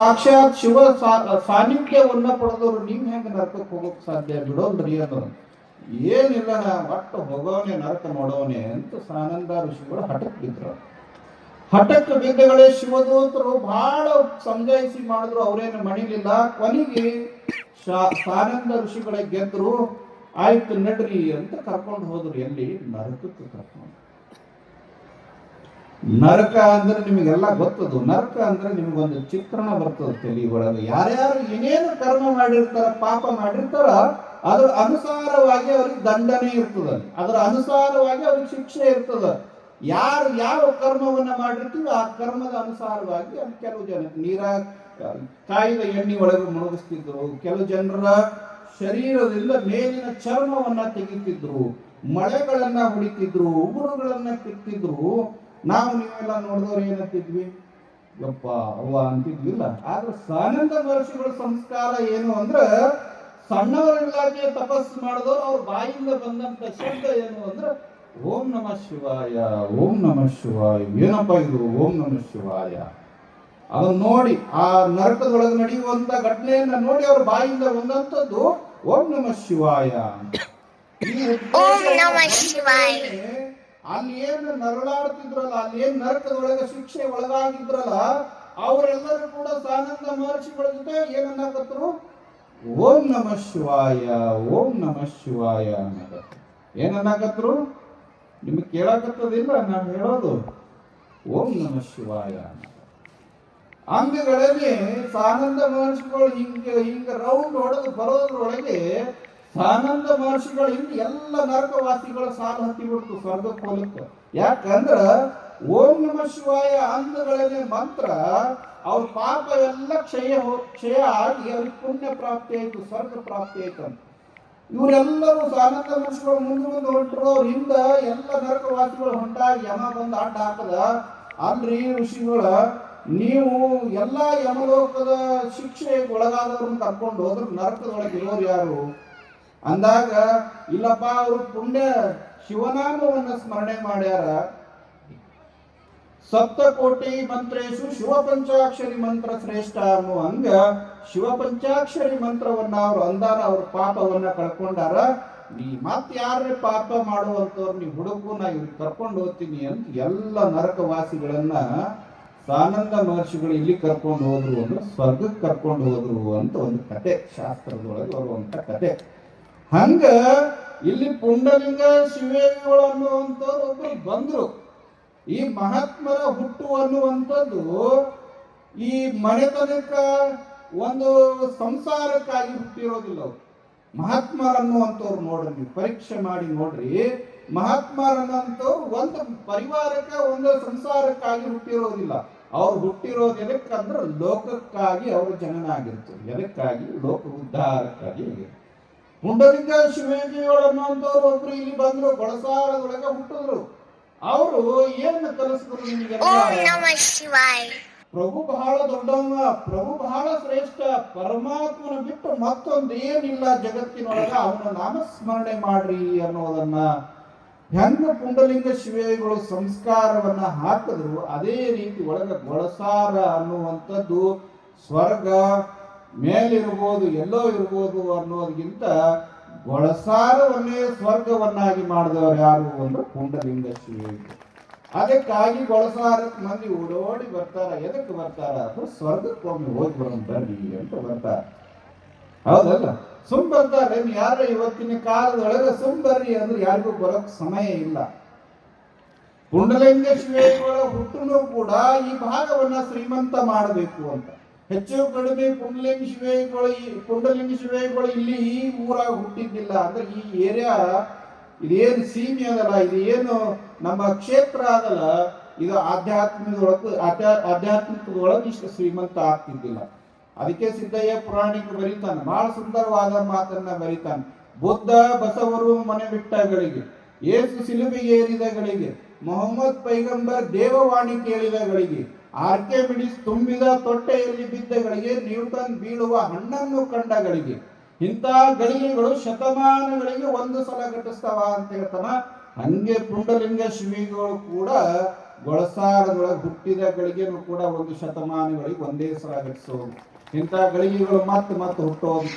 ಸಾಕ್ಷಾತ್ ಶಿವ ಸಾನ್ನಿಧ್ಯವನ್ನ ಪಡೆದವರು ನೀವ್ ಹೆಂಗ ನರಕಕ್ಕೆ ಹೋಗಕ್ ಸಾಧ್ಯ ಬಿಡೋಲ್ರಿ ಅದು ಏನಿಲ್ಲ ನಾ ಒಟ್ಟು ಹೋಗೋನೆ ನರಕ ನೋಡೋನೆ ಅಂತ ಸಾನಂದ ಋಷಿಗಳು ಹಠಕ್ ಬಿದ್ರು. ಹಠಕ್ಕೆ ಬಿದ್ದಗಳೇ ಶಿವದೂತರು ಬಹಳ ಸಮಜಾಯಿಸಿ ಮಾಡಿದ್ರು, ಅವ್ರೇನು ಮಣಿಲಿಲ್ಲ. ಕೊನೆಗೆ ಸಾನಂದ ಋಷಿಗಳೇ ಗೆದ್ರು. ಆಯ್ತು ನಡ್ರಿ ಅಂತ ಕರ್ಕೊಂಡು ಹೋದ್ರು, ಎಲ್ಲಿ? ನರಕಕ್ಕೆ ಕರ್ಕೊಂಡು. ನರಕ ಅಂದ್ರೆ ನಿಮಗೆಲ್ಲ ಗೊತ್ತದು. ನರಕ ಅಂದ್ರೆ ನಿಮಗೊಂದು ಚಿತ್ರಣ ಬರ್ತದೆ ತಲೆ ಒಳಗೆ ಯಾರ್ಯಾರು ಏನೇನು ಕರ್ಮ ಮಾಡಿರ್ತಾರ, ಪಾಪ ಮಾಡಿರ್ತಾರ, ಅದ್ರ ಅನುಸಾರವಾಗಿ ಅವ್ರಿಗೆ ದಂಡನೆ ಇರ್ತದ. ಅದರ ಅನುಸಾರವಾಗಿ ಅವ್ರಿಗೆ ಶಿಕ್ಷೆ ಇರ್ತದ. ಯಾರು ಯಾವ ಕರ್ಮವನ್ನ ಮಾಡಿರ್ತೀವಿ ಆ ಕರ್ಮದ ಅನುಸಾರವಾಗಿ ಅದು ಕೆಲವು ಜನ ನೀರ, ಕಾಯ್ದ ಎಣ್ಣೆ ಒಳಗೆ ಮುಳುಗಿಸ್ತಿದ್ರು. ಕೆಲವು ಜನರ ಶರೀರದಿಂದ ಮೇಲಿನ ಚರ್ಮವನ್ನ ತೆಗಿತಿದ್ರು. ಮಳೆಗಳನ್ನ ಹೊಡಿತಿದ್ರು, ಉಗುರುಗಳನ್ನ ಕಿತ್ತಿದ್ರು ನಾವು ನೀವೆಲ್ಲ ನೋಡಿದವ್ರು ಏನಂತಿದ್ವಿ? ಯಪ್ಪ ಅವ್ವ ಅಂತಿದ್ವಿಲ್ಲ. ಆದ್ರೆ ಸಾನಂದ ಮಹರ್ಷಿಗಳ ಸಂಸ್ಕಾರ ಏನು ಅಂದ್ರೆ ಸಣ್ಣವರಿಗಾಗಿ ತಪಸ್ಸು ಮಾಡಿದವರು ಅವ್ರ ಬಾಯಿಂದ ಬಂದಂತ ಶಬ್ದ ಏನು ಅಂದ್ರೆ ಓಂ ನಮಃ ಶಿವಾಯ ಓಂ ನಮಃ ಶಿವಾಯ ಏನಪ್ಪ ಇದು? ಓಂ ನಮಃ ಶಿವಾಯ. ಅದನ್ನ ನೋಡಿ ಆ ನರಕದೊಳಗೆ ನಡೆಯುವಂತ ಘಟನೆಯನ್ನ ನೋಡಿ ಅವ್ರ ಬಾಯಿಂದ ಬಂದಂತದ್ದು ಓಂ ನಮಃ ಶಿವಾಯ ಈ ಓಂ ನಮಃ ಶಿವಾಯ. ಅಲ್ಲಿ ಏನು ನರಳಾಡ್ತಿದ್ರಲ್ಲ, ಅಲ್ಲಿ ಏನ್ ನರಕದೊಳಗೆ ಶಿಕ್ಷೆ ಒಳಗಾಗಿದ್ರಲ್ಲ, ಅವರೆಲ್ಲರೂ ಕೂಡ ಸಾನಂದ ಮಹರ್ಷಿಗಳ ಜೊತೆ ಏನನ್ನಾಕತ್ರು ಓಂ ನಮಃ ಶಿವಾಯ, ಓಂ ನಮಃ ಶಿವಾಯ ಏನನ್ನ ಏನನ್ನಾಕತ್ರು ನಿಮ್ಗೆ ಕೇಳಾಕತ್ತದಿಲ್ಲ ನಾವು ಹೇಳೋದು? ಓಂ ನಮಃ ಶಿವಾಯ. ಅಂಗಗಳಲ್ಲಿ ಸಾನಂದ ಮಹರ್ಷಿಗಳು ಹಿಂಗ ಹಿಂಗ ರೌಂಡ್ ಹೊಡೆದು ಬರೋದ್ರೊಳಗೆ ಸಾನಂದ ಮಹರ್ಷಿಗಳು ಹಿಂದೆ ಎಲ್ಲ ನರಕವಾಸಿಗಳ ಸಾಲು ಹತ್ತಿ ಬಿಡ್ತು, ಸ್ವರ್ಗಕ್ಕೆ ಯಾಕಂದ್ರ ಓಂ ನಮ ಶಿವಾಯ ಅಂಗಗಳಲ್ಲಿ ಮಂತ್ರ ಅವ್ರ ಪಾಪ ಎಲ್ಲ ಕ್ಷಯ ಕ್ಷಯ ಆಗಿ ಅವ್ರಿಗೆ ಪುಣ್ಯ ಪ್ರಾಪ್ತಿ ಆಯ್ತು, ಸ್ವರ್ಗ ಪ್ರಾಪ್ತಿ ಆಯ್ತು ಅಂತ. ಇವರೆಲ್ಲರೂ ಸಾನಂದ ಮಹರ್ಷಿಗಳು ಮುಂದೆ ಮುಂದೆ ಹೊಂಟರು, ಅವ್ರ ಹಿಂದ ಎಲ್ಲ ನರಕವಾಸಿಗಳು ಹೊಂಟಾಗಿ ಯಮ ಬಂದು ಆಟ ಹಾಕದ. ಅಲ್ರಿ ಋಷಿಗಳ ನೀವು ಎಲ್ಲಾ ಯಮಲೋಕದ ಶಿಕ್ಷೆಗೆ ಒಳಗಾದವ್ರನ್ನ ಕರ್ಕೊಂಡು ಹೋದ್ರೆ ನರಕದೊಳಗೆ ಇರೋರು ಯಾರು? ಅಂದಾಗ, ಇಲ್ಲಪ್ಪ, ಅವರು ಪುಣ್ಯ ಶಿವನಾಮವನ್ನು ಸ್ಮರಣೆ ಮಾಡ್ಯಾರ. ಸಪ್ತಕೋಟಿ ಮಂತ್ರೇಶು ಶಿವ ಪಂಚಾಕ್ಷರಿ ಮಂತ್ರ ಶ್ರೇಷ್ಠ ಅನ್ನೋ ಹಂಗ ಶಿವ ಪಂಚಾಕ್ಷರಿ ಮಂತ್ರವನ್ನ ಅವ್ರು ಅಂದಾರ ಅವ್ರ ಪಾಪವನ್ನ ಕಳ್ಕೊಂಡಾರ. ನೀ ಮತ್ ಯಾರೇ ಪಾಪ ಮಾಡುವಂತವ್ರು ನೀ ಹುಡುಕು, ನಾ ಇವ್ರಿಗೆ ಕರ್ಕೊಂಡು ಹೋಗ್ತೀನಿ ಅಂತ ಎಲ್ಲ ನರಕವಾಸಿಗಳನ್ನ ಸಾನಂದ ಮಹರ್ಷಿಗಳು ಇಲ್ಲಿ ಕರ್ಕೊಂಡು ಹೋದ್ರು ಅಂದ್ರೆ ಸ್ವರ್ಗಕ್ಕೆ ಕರ್ಕೊಂಡು ಹೋದ್ರು ಅಂತ ಒಂದು ಕತೆ, ಶಾಸ್ತ್ರದೊಳಗೆ ಬರುವಂತ ಕತೆ. ಹಂಗ ಇಲ್ಲಿ ಪುಂಡಲಿಂಗ ಶಿವೇಗಳು ಅನ್ನುವಂಥವ್ರು ಒಬ್ರು ಬಂದ್ರು. ಈ ಮಹಾತ್ಮರ ಹುಟ್ಟು ಅನ್ನುವಂಥದ್ದು ಈ ಮನೆತನಕ ಒಂದು ಸಂಸಾರಕ್ಕಾಗಿ ಹುಟ್ಟಿರೋದಿಲ್ಲ ಅವ್ರು. ಮಹಾತ್ಮರನ್ನುವಂಥವ್ರು ನೋಡ್ರಿ ನೀವು, ಪರೀಕ್ಷೆ ಮಾಡಿ ನೋಡ್ರಿ. ಮಹಾತ್ಮರನ್ನಂಥವ್ರು ಒಂದು ಪರಿವಾರಕ್ಕೆ ಒಂದು ಸಂಸಾರಕ್ಕಾಗಿ ಹುಟ್ಟಿರೋದಿಲ್ಲ. ಅವ್ರು ಹುಟ್ಟಿರೋದು ಎದಕ್ಕಂದ್ರೆ ಲೋಕಕ್ಕಾಗಿ ಅವ್ರ ಜನನ ಆಗಿರ್ತದೆ ಎದಕ್ಕಾಗಿ? ಲೋಕ ಉದ್ಧಾರಕ್ಕಾಗಿ ಆಗಿರ್ತದೆ ಪುಂಡಲಿಂಗ ಶಿವೇಜಿಗಳು ಅನ್ನುವಂಥವ್ರು ಒಬ್ರು ಇಲ್ಲಿ ಬಂದ್ರು ಬಳಸಾರದೊಳಗೆ ಹುಟ್ಟಿದ್ರು. ಅವರು ಏನು ಕಲಿಸಿದ್ರು ನಿಮಗೆ ಪ್ರಭು ಬಹಳ ದೊಡ್ಡವ ಪ್ರಭು ಬಹಳ ಶ್ರೇಷ್ಠ ಪರಮಾತ್ಮನ ಬಿಟ್ಟು ಮತ್ತೊಂದು ಏನಿಲ್ಲ ಜಗತ್ತಿನೊಳಗೆ ಅವನ ನಾಮಸ್ಮರಣೆ ಮಾಡ್ರಿ ಅನ್ನೋದನ್ನ ಹೆಂಗ ಪುಂಡಲಿಂಗ ಶಿವೆಗಳು ಸಂಸ್ಕಾರವನ್ನ ಹಾಕಿದ್ರು. ಅದೇ ರೀತಿ ಒಳಗ ಗೊಳಸಾರ ಅನ್ನುವಂಥದ್ದು ಸ್ವರ್ಗ ಮೇಲಿರ್ಬೋದು, ಎಲ್ಲೋ ಇರ್ಬೋದು ಅನ್ನೋದಕ್ಕಿಂತ ಗೊಳಸಾರವನ್ನೇ ಸ್ವರ್ಗವನ್ನಾಗಿ ಮಾಡಿದವರು ಯಾರು ಅಂದ್ರೆ ಪುಂಡಲಿಂಗ ಶ್ರೀ ಅದಕ್ಕಾಗಿ ಗೊಳಸಾರಕ್ಕೆ ಮಂದಿ ಓಡೋಡಿ ಬರ್ತಾರ. ಎದಕ್ಕೆ ಬರ್ತಾರ? ಅಂದ್ರೆ ಸ್ವರ್ಗಕ್ಕೊಮ್ಮೆ ಹೋಗಿ ಬರೋಣ ಅಂತ ಬರ್ತಾರ. ಹೌದಲ್ಲ? ಸುಮ್ ಬರ್ತಾರೆ. ಯಾರ ಇವತ್ತಿನ ಕಾಲದೊಳಗೆ ಸುಮ್ ಬರ್ರಿ ಅಂದ್ರೆ ಯಾರಿಗೂ ಬರೋಕ್ ಸಮಯ ಇಲ್ಲ. ಕುಂಡಲಿಂಗ ಶಿವೆಗಳ ಹುಟ್ಟುನು ಕೂಡ ಈ ಭಾಗವನ್ನ ಶ್ರೀಮಂತ ಮಾಡಬೇಕು ಅಂತ. ಹೆಚ್ಚು ಕಡಿಮೆ ಕುಂಡಲಿಂಗ ಶಿವೆಗಳು ಪುಂಡಲಿಂಗ ಶಿವೆಗಳು ಇಲ್ಲಿ ಈ ಊರಾಗ ಹುಟ್ಟಿದ್ದಿಲ್ಲ. ಅಂದ್ರೆ ಈ ಏರಿಯಾ ಇದೇನು ಸೀಮೆ ಅದಲ್ಲ, ಇದೇನು ನಮ್ಮ ಕ್ಷೇತ್ರ ಅದಲ್ಲ, ಇದು ಆಧ್ಯಾತ್ಮದೊಳಗೆ ಆಧ್ಯಾತ್ಮಿಕದೊಳಗೆ ಇಷ್ಟು ಶ್ರೀಮಂತ ಆಗ್ತಿದ್ದಿಲ್ಲ. ಅದಕ್ಕೆ ಸಿದ್ದಯ್ಯ ಪುರಾಣಿಕ ಬರೀತಾನೆ, ಬಹಳ ಸುಂದರವಾದ ಮಾತನ್ನ ಬರೀತಾನೆ. ಬುದ್ಧ ಬಸವರು ಮನೆ ಬಿಟ್ಟಗಳಿಗೆ ಏಸು ಸಿಲುಬಿಗೆ ಏರಿದಗಳಿಗೆ ಮೊಹಮ್ಮದ್ ಪೈಗಂಬರ್ ದೇವವಾಣಿ ಕೇಳಿದಗಳಿಗೆ ಆರ್ಕೆಮಿಡಿಸ್ ತುಂಬಿದ ತೊಟ್ಟೆಯಲ್ಲಿ ಬಿದ್ದಗಳಿಗೆ ನ್ಯೂಟನ್ ಬೀಳುವ ಹಣ್ಣನ್ನು ಕಂಡಗಳಿಗೆ ಇಂಥ ಗಳಿಗೆಗಳು ಶತಮಾನಗಳಿಗೆ ಒಂದು ಸಲ ಘಟಿಸ್ತಾವ ಅಂತ ಹೇಳ್ತಾನ. ಹಂಗೆ ಪುಂಡಲಿಂಗ ಶಿವಿಗಳು ಕೂಡ ಗೊಳಸಾರದೊಳಗೆ ಹುಟ್ಟಿದ ಗಳಿಗೆನು ಕೂಡ ಒಂದು ಶತಮಾನಗಳಿಗೆ ಒಂದೇ ಸಲ ಘಟಿಸೋದು. ಇಂಥ ಗಳಿಗೆಗಳು ಮತ್ತೆ ಮತ್ತೆ ಹುಟ್ಟೋದು.